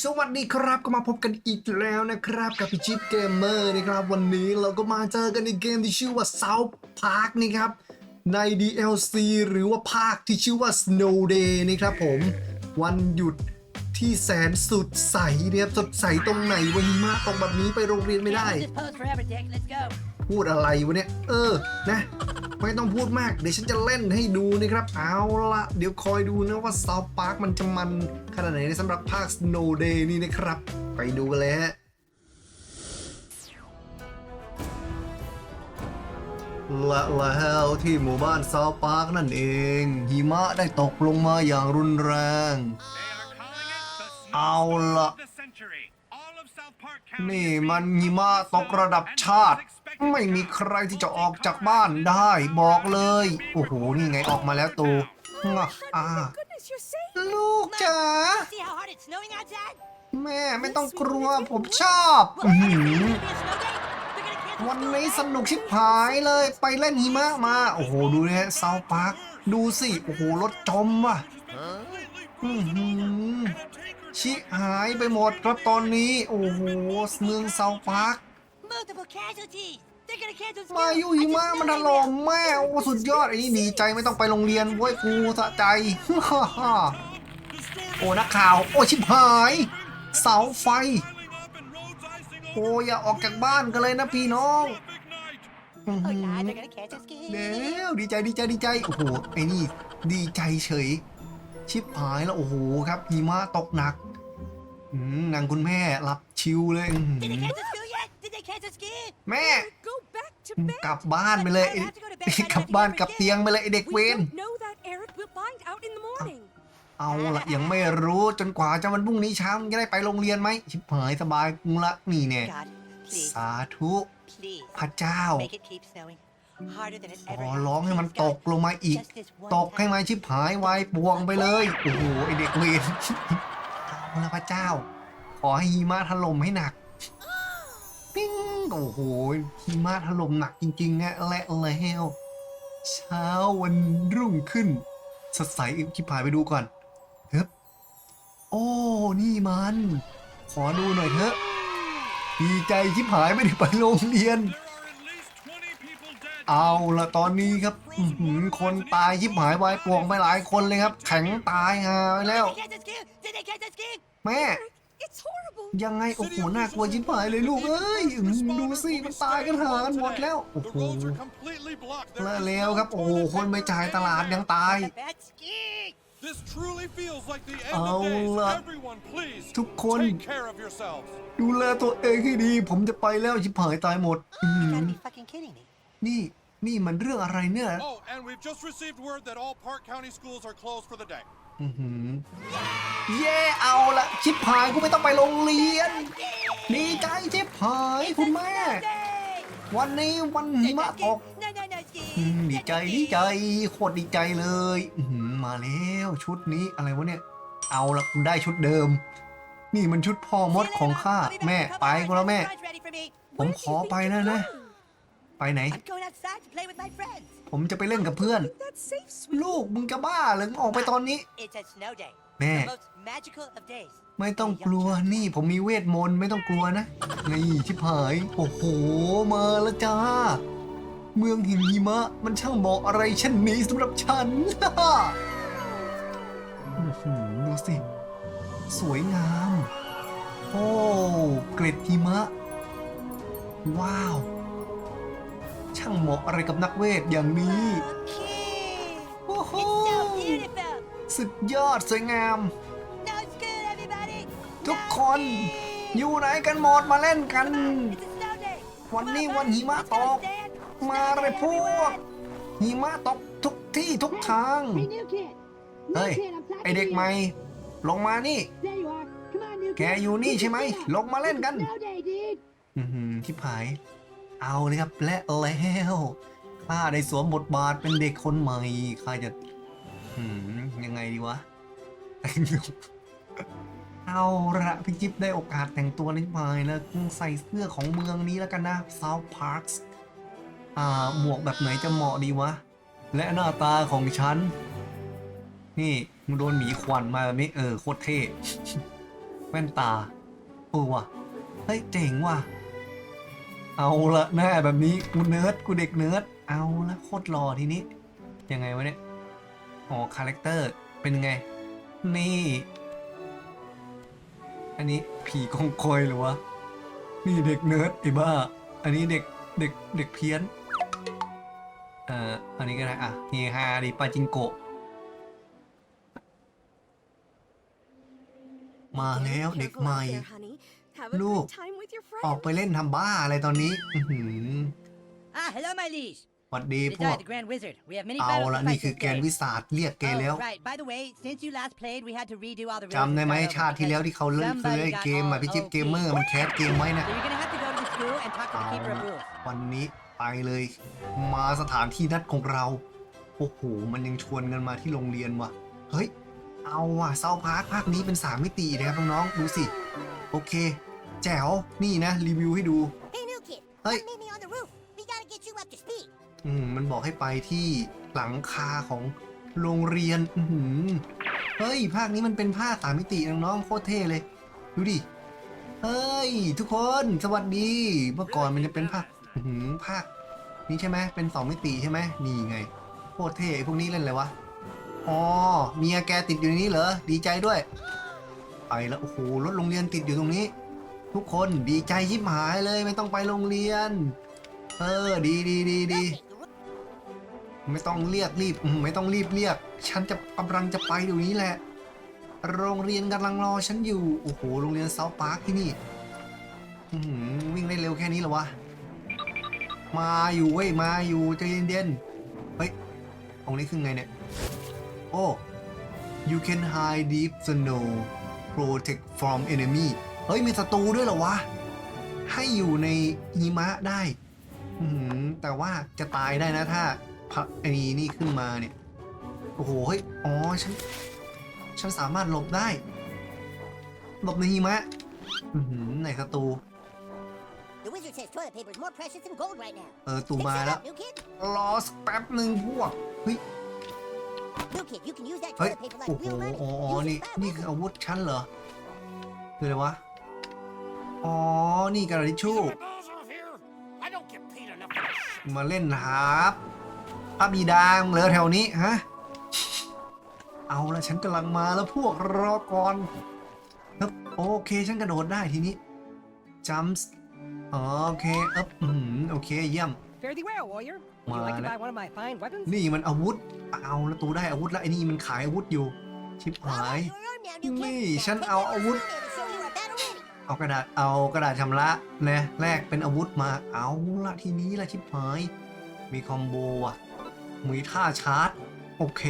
สวัสดีครับก็มาพบกันอีกแล้วนะครับ กับพี่จิ๊บเกมเมอร์นะครับ วันนี้เราก็มาเจอกันในเกมที่ชื่อว่า South Park นะครับ ใน DLC หรือว่าภาคที่ชื่อว่า Snow Day นะครับผม วันหยุดที่แสนสุดใสเนะครับสดใสตรงไหนวันหิมะตกแบบนี้ไปโรงเรียนไม่ได้ พูดอะไรวะเนี่ย เออนะ ไม่ต้องพูดมาก เดี๋ยวฉันจะเล่นให้ดูนะครับ เอาละเดี๋ยวคอยดูนะว่าซาวพาร์คมันจะมันขนาดไหนในสำหรับภาค Snow Day นี่นะครับ ไปดูกันเลยฮะและแล้วที่หมู่บ้านซาวพาร์คนั่นเอง หิมะได้ตกลงมาอย่างรุนแรง เอาละนี่มันหิมะตกระดับชาติ ไม่มีใครที่จะออกจากบ้านได้บอกเลย โอ้โห นี่ไงออกมาแล้วตูอ่าลูกจ๋าแม่ไม่ต้องกลัวผมชอบวันนี้สนุกชิบหายเลยไปเล่นหิมะมา โอ้โห ดูเนี่ยซาวพาร์คดูสิ โอ้โห รถจมว่ะอื้อหือชิหายไปหมดครับตอนนี้ โอ้โห เมืองเซาวพาร์ค Multiple casualties. They're gonna cancel school. มายุหิมะ I just มันถ know ล่ม they แม่โอ้สุดยอดไอ้นี่ดีใจไม่ต้องไปโรงเรียนเว้ยกูสะใจ โอ้นักข่าว โอ้ชิบหาย เสาไฟ โอ้อย่าออกจากบ้านกันเลยนะพี่น้องอื้อ will. หื Oh, อ nah, they're gonna cancel school. เดี๋ยวดีใจดีใจดีใจโอ้โหไอ้นี่ดีใจเฉย ชิบหายแล้วโอ้โหครับหิมะตกหนักอืมนางคุณแม่หลับชิวเลยอื้อหื Did they อ cancel school yet? Did they cancel school? แม่ Go back to กลับ bed. บ้านไปเลยไอ้กลับบ้านกลับเตียงไปเลยไอ้เด็กเว We ร don't know that, Eric. We'll find out in the morning. เอาละยังไม่รู้จนกว่าจะวันพรุ่งนี้เช้ามึงจะได้ไปโรงเรียนไหมชิบหายสบายกูละนี่เนี่ย God, please, สาธุ please, พระเจ้า make it keep snowing. Harder than it ข ever อ has. ร้องให้มัน Please, ต God. กลงมาอีก Just this one ตกให้ time. มันชิบหายวายปวงไปเลยโอ้โหไอเด็กเวรเอาละพระเจ้า ขอให้หิมะถล่มให้หนัก ปิ้งโอ้โหหิมะถล่มหนักจริงๆนะและแล้วเช้าวันรุ่งขึ้น สดใสอีกชิบหายไปดูก่อนเฮ้ยโอ้ นี่มัน ขอดูหน่อยเถอะดีใจชิบหายไม่ได้ไปโรงเรียน เอาละตอนนี้ครับคนตายชิบหายวายป่วงไปหลายคนเลยครับ แข็งตายหาไปแล้ว แม่ ยังไง โอ้โห น่ากลัวชิบหายเลยลูก เอ้ยอื้อหือดูสิมันตายกันหากันหมดแล้ว โอ้โหแล้วแล้วครับ โอ้โห คนไม่จ่ายตลาดยังตาย The bad ski. This truly feels like the end เอา of days. ล่ะ Everyone, please ทุกคน take care of yourselves. ดูแลตัวเองให้ดี ผมจะไปแล้วชิบหายตายหมดอื้อ You หือ gotta be fucking kidding me. นี่นี่มันเรื่องอะไรเนี่ย อื้อหือเย่เอาละชิบหายกูไม่ต้องไปโรงเรียนดีใจชิบหายคุณแม่ วันนี้วันหิมะตกอืมดีใจดีใจโคตรดีใจเลยอื้อหือมาแล้วชุดนี้อะไรวะเนี่ย เอาละคุณได้ชุดเดิม นี่มันชุดพ่อมดของข้าแม่ไปก็แล้วแม่ ผมขอไปนะนะ ไปไหน ผมจะไปเล่นกับเพื่อน ลูกมึงจะบ้าหรือออกไปตอนนี้ แม่ ไม่ต้องกลัวนี่ผมมีเวทมนต์ไม่ต้องกลัวนะ นี่ชิบหาย โอ้โห มาแล้วจ้า เมืองหินหิมะ มันช่างบอกอะไรเช่นนี้สำหรับฉันดูสิ สวยงาม โอ้ เกล็ดหิมะ ว้าว ช่างเหมาะอะไรกับนักเวทอย่างนี้ Okay. โอ้โห It's so beautiful. สุดยอดสวยงาม No school, everybody. ทุก No คน school. อยู่ไหนกันหมดมาเล่นกัน Come on, it's a snow day. วัน Come on, นี้ buddy. วันหิมะ Let's ต go ก stand. มา Snow เลย day, พวก everyone. หิมะตกทุกที่ทุกทาง Hey, new kid. New Hey, kid, I'm talking ไอเด็ก to ใหม่ you. ลงมานี่ There you are. Come on, new แก kid. อยู่นี่ใช่ไหม Get ลงมาเล่นกัน It's snow day, dude. อือหือที่ผาย เอาเลยครับ และแล้วข้าได้สวมบทบาทเป็นเด็กคนใหม่ข้าจะหืมยังไงดีวะเอาละพี่จิ๊บได้โอกาสแต่งตัวนิดหน่อยแล้วใส่เสื้อของเมืองนี้แล้วกันนะ South Parks อ่าหมวกแบบไหนจะเหมาะดีวะ และหน้าตาของฉัน นี่มึงโดนหมีควันมาแบบนี้เออโคตรเท่แว่นตาเออว่ะเฮ้ยเจ๋งว่ะ เอาละหน้าแบบนี้กูเนิร์ดกูเด็กเนิร์ดเอาละโคตรหล่อทีนี้ ยังไงวะเนี่ยอ๋อคาแรคเตอร์เป็นไง นี่ อันนี้ผีกองกอยหรือวะนี่เด็กเนิร์ดไอ้บ้า อันนี้เด็กเด็กเด็กเพี้ยนเอ่ออันนี้ก็ได้อะเฮฮาดิปาจิงโกะมาแล้วเด็กใหม่ Have a ออก friends. ไปเล่นทำบ้าอะไรตอนนี้อื้อหือ Ah, hello, my liege. หวัดดี It พวก is I, the Grand Wizard. We have many เอา battles ละ to นี่ fight คือ this แกน day. วิสาดเรียกแกแล้ว Oh, right. By the way, since you last played, we had to redo all the rules. จำได้ไหม and start ชาติที่แล้วที่เขาเล่น Somebody เล่น got เกมอะ all พี่จิ๊บ OP. เกมเมอร์มันแคสเกมไว้นะ So you're gonna have to go to the school and talk to เอา the keeper of ละ rules. วันนี้ไปเลย มาสถานที่นัดของเรา โอ้โห มันยังชวนกันมาที่โรงเรียนว่ะ เฮ้ย เอาว่ะเซาพาร์คภาคนี้เป็น3มิตินะครับน้องๆดูสิ โอเค แจ๋วนี่นะ รีวิวให้ดู Hey, new kid. Hey. Come meet me on the roof. We gotta get you up to speed. อืมมันบอกให้ไปที่หลังคาของโรงเรียน อือหือเฮ้ย ภาคนี้มันเป็นภาคสามมิติน้องๆโคตรเท่เลย ดูดิ เฮ้ย ทุกคนสวัสดี เมื่อก่อนมันจะเป็นภาคอื้อหือภาค นี้ใช่ไหมเป็นสองมิติใช่ไหมนี่ไงโคตรเท่ไอ้พวกนี้เล่นอะไรวะอ๋อเมียแกติดอยู่ในนี้เหรอดีใจด้วย ไปแล้วโอ้โหรถโรงเรียนติดอยู่ตรงนี้ ทุกคนดีใจชิบหายเลยไม่ต้องไปโรงเรียน เออดีดีดีดีไม่ต้องเรียกรีบไม่ต้องรีบเรียก ฉันจะกำลังจะไปเดี๋ยวนี้แหละ โรงเรียนกำลังรอฉันอยู่ โอ้โหโรงเรียนเซาพาร์คที่นี่วิ่งได้เร็วแค่นี้เหรอวะ มาอยู่เว้ยมาอยู่ใจเย็นๆเฮ้ยตรงนี้คือไงเนี่ย โอ้ you can hide deep snow protect from enemy เฮ้ยมีศัตรูด้วยเหรอวะ ให้อยู่ในหิมะได้ อืมแต่ว่าจะตายได้นะถ้าพระไอ้นี่นี่ขึ้นมาเนี่ย โอ้โหเฮ้ยอ๋อฉัน ฉันสามารถหลบได้ หลบในหิมะ อือหือไหนศัตรู The wizard says toilet paper is more precious than gold right now. เออตู Fix มา it แล้ว up, new kid. รอสักแป๊บหนึ่งพวกเฮ้ย New kid, you can use that เฮ้ย toilet paper like โอ้โห real money. อ๋ออ๋อ Use นี่ it fast. นี่คืออาวุธฉันเหรอ คืออะไรวะ อ๋อ นี่กระดาษทิชชู่ I don't get paid enough for this. มาเล่นครับพระบิดามึงเหลือแถวนี้ฮะ เอาละฉันกำลังมาแล้วพวกรอก่อนครับโอเคฉันกระโดดได้ทีนี้จัมส์โอเคเอ๊บอืมโอเคเยี่ยม Fare thee well, warrior. Would you like to Mana. buy one of my fine weapons? นี่มันอาวุธ เอาละตูได้อาวุธแล้วไอ้นี่มันขายอาวุธอยู่ ชิบ All หาย right, you're armed now, new kid. Ni, Now shan take เอากระดาษเอากระดาษชำระนะแลกเป็นอาวุธมาเอาละทีนี้ละชิบหาย มีคอมโบอะมีท่าชาร์จ โอเค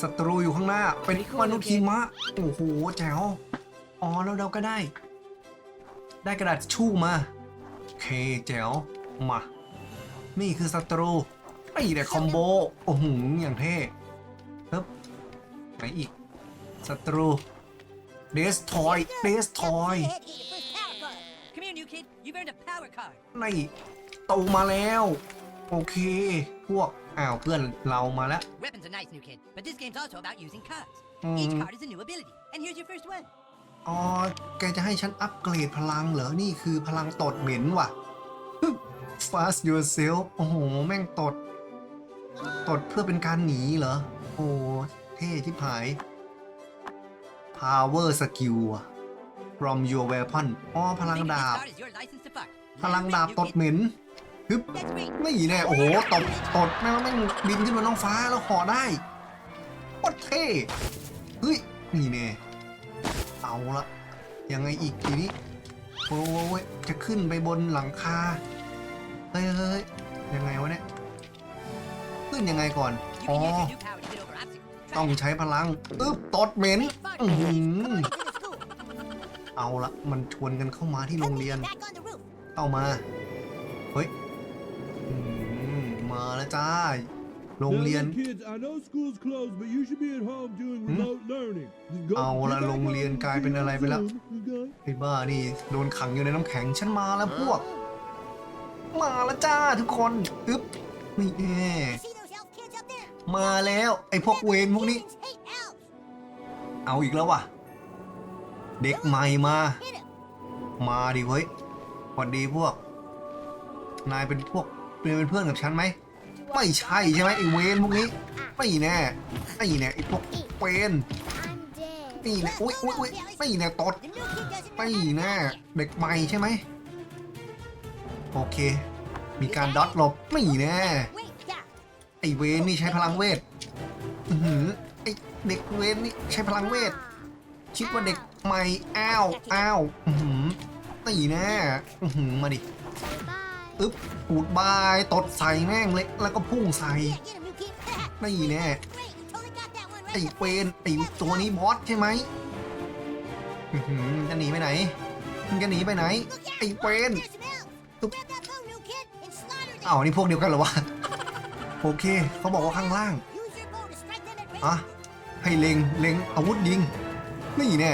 ศัตรูอยู่ข้างหน้า เป็นมนุษย์หิมะโอ้โหแจ๋วอ๋อแล้วเราก็ได้ ได้กระดาษชู่มา โอเคแจ๋วมา นี่คือศัตรูไอ้แต่คอมโบโอ้โหอย่างเท่ปึ๊บไหนอีกศัตรู เดสทอยเดสทอย Now, go ahead and get your first power card. Come here, new kid. You've earned a power card. นี่โตมาแล้ว โอเค พวก อ้าวเพื่อนเรามาแล้ว Weapons are nice, new kid, but this game's also about using cards. Mhm. Each card is a new ability, and here's your first one. อ๋อ แกจะให้ฉันอัปเกรดพลังเหรอ นี่คือพลังตดเหม็นว่ะ fast yourself โอ้โห แม่งตด ตดเพื่อเป็นการหนีเหรอ โอ้เท่ที่ผาย power skill from your weapon อ๋อพลังดาบ พลังดาบตดเหม็นฮึบ That's great. นี่แน่โอ้โหตบตดแม่งแม่งบินขึ้นบนท้องฟ้าแล้วห่อได้โคตรเท่เฮ้ยนี่แน่เอาละยังไงอีกทีนี้โอ้ยจะขึ้นไปบนหลังคาเฮ้ยเฮ้ยยังไงวะเนี่ย ขึ้นยังไงก่อน อ๋อ ต้อง it. ใช้พลังอึ๊บตดเหม็น Great fun, อื้อ new หื kid. อ Come on into the school. เอาละมันชวนกันเข้ามาที่โรง Let's เรียน get back on the roof. เข้ามา เฮ้ยอืมมาแล้วจ้า โรงเรียน Now, kids, I know school's closed, but you should be at home doing remote learning. Just go- เอาละ get back โรงเรียน home and กลายเป็น see อะไร you ไปแล้ว soon, okay? ไอ้บ้านี่โดนขังอยู่ในน้ำแข็งฉันมาแล้วพวก มาแล้วจ้าทุกคนอึ๊บนี่แน่ มาแล้วไอ้พวกเวรพวกนี้ เอาอีกแล้ววะเด็กใหม่มา มาดิเว้ยสวัสดีพวก นายเป็นพวกเป็นเพื่อนกับฉันไหม ไม่ใช่ใช่ไหมไอ้เวนพวกนี้ ไม่แน่ไม่แน่ไอ้พวกเวนนี่แน่อุ้ยอุ้ยอุ้ยไม่แน่ตดไม่แน่เด็กใหม่ใช่ไหม โอเค มีการดอทหลบไม่แน่ อเวนนี่ใช้พลังเวทอือหือไอเด็กเวนนี่ใช้พลังเวท คิดว่าเด็กใหม่อ้าวอ้าวอือหือตีแน่อือหือมาดิอึ๊บปูดบายตดใส่แม่งเลยแล้วก็พุ่งใส่นี่แน่ไอ้เวนไอ้ตัวนี้บอสใช่ไหมอื้อหือมันจะหนีไปไหนมันจะหนีไปไหน ไอ้เวน There's some elves. Look. Grab that bow, new kid, and slaughter them. อ้าวนี่พวกเดียวกันเหรอวะ โอเค เขาบอกว่าข้างล่าง อะ ให้เล็ง เล็งอาวุธยิง นี่แน่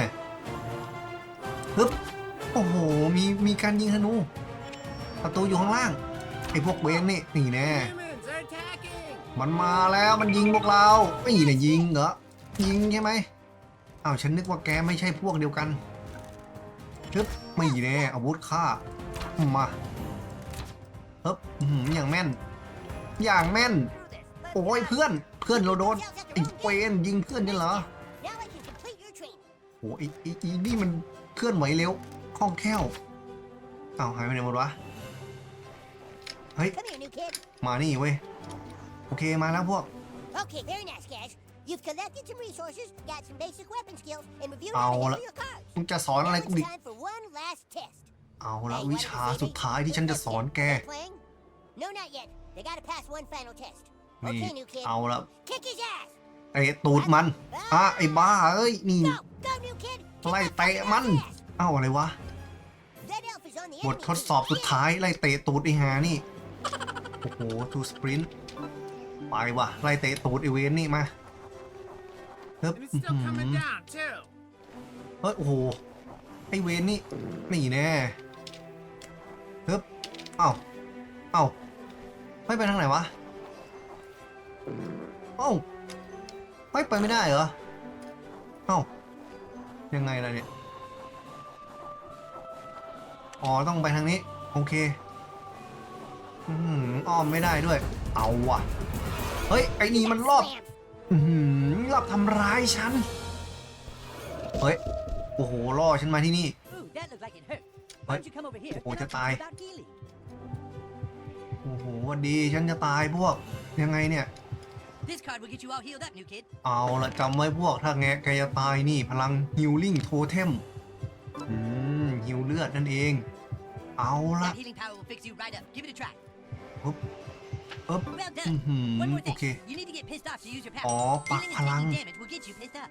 ฮึบโอ้โห มี มีการยิงธนู ประตูอยู่ข้างล่าง ไอ้พวกเวนนี่นี่แน่ มันมาแล้วมันยิงพวกเราไม่เนี่ยยิงเหรอ ยิงใช่ไหมอ้าวฉันนึกว่าแกไม่ใช่พวกเดียวกันฮึบไม่แน่อาวุธฆ่า มาฮึบอื้อหืออย่างแม่น อย่างแม่น โอ้ยเพื่อน เพื่อนเราโดนไอ้เวนยิงเพื่อนฉันเหรอ Now I can complete your training. โอ้ยไอ้ไอ้นี่มันเคลื่อนไหวเร็วคล่องแคล่วอ้าวหายไปไหนหมดวะ เฮ้ย Come here, new kid. มานี่เว้ย โอเคมาแล้วพวก Okay, very nice, guys. You've collected some resources, got some basic weapon skills, and reviewed เอา how to ละ handle your cards. มึงจะสอนอะไร Now กู it's ดิ time for one last test. เอาละ Hey, วิ wanna ชา be สุด saving? ท้ายที่ฉันจะสอนแก Start playing? No, not yet. They gotta pass one final test. นี่ Okay, new kid. เอาละ Kick his ass. เตะตูดมันอะไอ้บ้าเอ้ยนี่ Go, go, new kid. Kick ไล่ that เตะ fucking มัน ass. เอ้าอะไรวะ That elf is on the บท enemy ทดสอบ team. สุดท้ายไล่เตะตูดไอ้หานี่ โอ้โหทูสปรินต์ไปว่ะ ไล่เตะตูดไอ้เวนนี่มาเฮ้ย And it's still coming down, too! เฮ้ยโอ้โห ไอ้เวนนี่นี่แน่เฮ้ยเอ้าเอ้า ไม่ไปทางไหนวะเอ้าไม่ไปไม่ได้เหรอเอ้ายังไงล่ะเนี่ยอ๋อต้องไปทางนี้ โอเคอืมอ้อมไม่ได้ด้วย เอาว่ะ เฮ้ย ไอ้นี่มันรอบ Slam. อือหือรอบทำร้ายฉัน เฮ้ย โอ้โหล่อฉันมาที่นี่ Ooh, that looked like it hurt. What? Why don't you come over โอ้โหหวันดีฉันจะตายพวกยังไงเนี่ย This card will get you all healed up, new kid. เอาละจำไว้พวกถ้าแงะแกจะตายนี่พลังฮิลลิ่งโทเทมอืมฮิวเลือดนั่นเอง เอาละ That healing power will fix you right up. Give it a try. ปึ๊บปึ๊บ Well อื done. อหือ One more โอ thing. เค You need to get pissed off to use your อ๋อ power. ปัก Healing พ and ลัง taking damage will get you pissed off.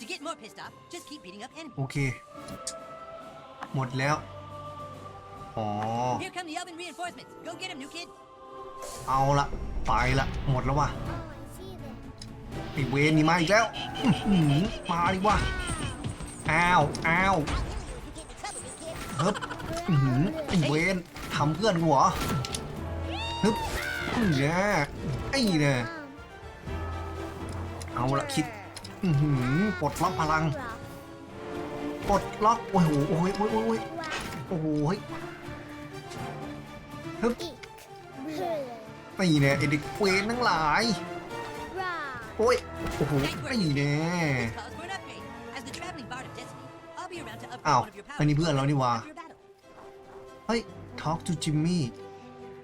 To get more pissed off, just keep beating up โอ enemies. เค หมดแล้ว อ๋อ Here come the oven reinforcements. Go get them, new kid. เอาละไปละหมดแล้วว่ะ Oh, I see them. ไอเวนนี่มาอีกแล้วอื้อหือมาดิว่ะอ้าวอ้าว I'll heal you if you get in trouble, new kid. ฮึบอื้อหือไอเวนทำเพื่อนกูเหรอฮึบอื้อเนี่ยไอ้เนี่ยเอาละคิดอื้อหือปลดล็อกพลังปลดล็อกโอ้โหโอ้ยโอ้ยโอ้ยโอ้โหเฮ้ย ฮึบนี่เนี่ยไอเด็กเวนทั้งหลาย โอ้ย โอ้โหไอ้เนี่ย This calls for an upgrade. As the traveling bard of destiny, I'll be around to upgrade Ow, one of your powers. อันนี้เพื่อนเรานี่หว่า after your battle. เฮ้ย talk to Jimmy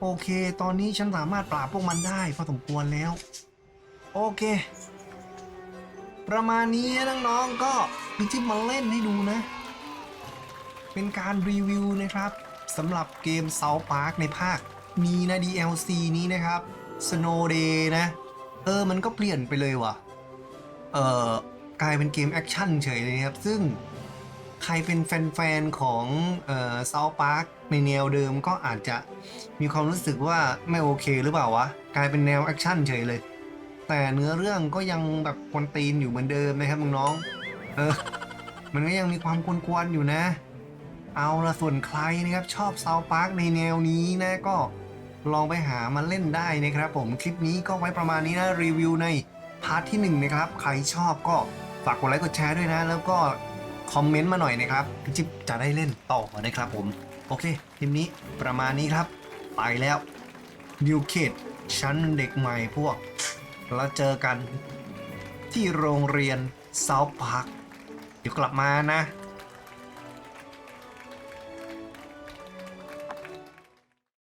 โอเค ตอนนี้ฉันสามารถปราบพวกมันได้พอสมควรแล้ว โอเค ประมาณนี้นะน้องๆก็มีที่มาเล่นให้ดูนะ เป็นการรีวิวนะครับ สำหรับเกม South Park ในภาคมีนะ DLC นี้นะครับ Snow Day นะ เออ มันก็เปลี่ยนไปเลยว่ะ เออกลายเป็นเกมแอคชั่นเฉยเลยครับ ซึ่งใครเป็นแฟนๆ ของเอ่อซาพาร์คในแนวเดิมก็อาจจะมีความรู้สึกว่าไม่โอเคหรือเปล่าวะ กลายเป็นแนวแอคชั่นเฉยเลย แต่เนื้อเรื่องก็ยังแบบกวนตีนอยู่เหมือนเดิมนะครับน้องๆเออ มันก็ยังมีความกวนๆอยู่นะ เอาละส่วนใครนะครับชอบซาวพาร์คในแนวนี้นะก็ลองไปหามาเล่นได้นะครับ ผมคลิปนี้ก็ไว้ประมาณนี้นะรีวิวในพาร์ทที่1นะครับใครชอบก็ฝากกดไลค์กดแชร์ด้วยนะ แล้วก็คอมเมนต์มาหน่อยนะครับจิ๊บจะได้เล่นต่อนะครับผม โอเคคลิปนี้ประมาณนี้ครับ ไปแล้วนิวเขตชั้นเด็กใหม่พวก แล้วเจอกันที่โรงเรียนเซาท์พาร์คเดี๋ยวกลับมานะ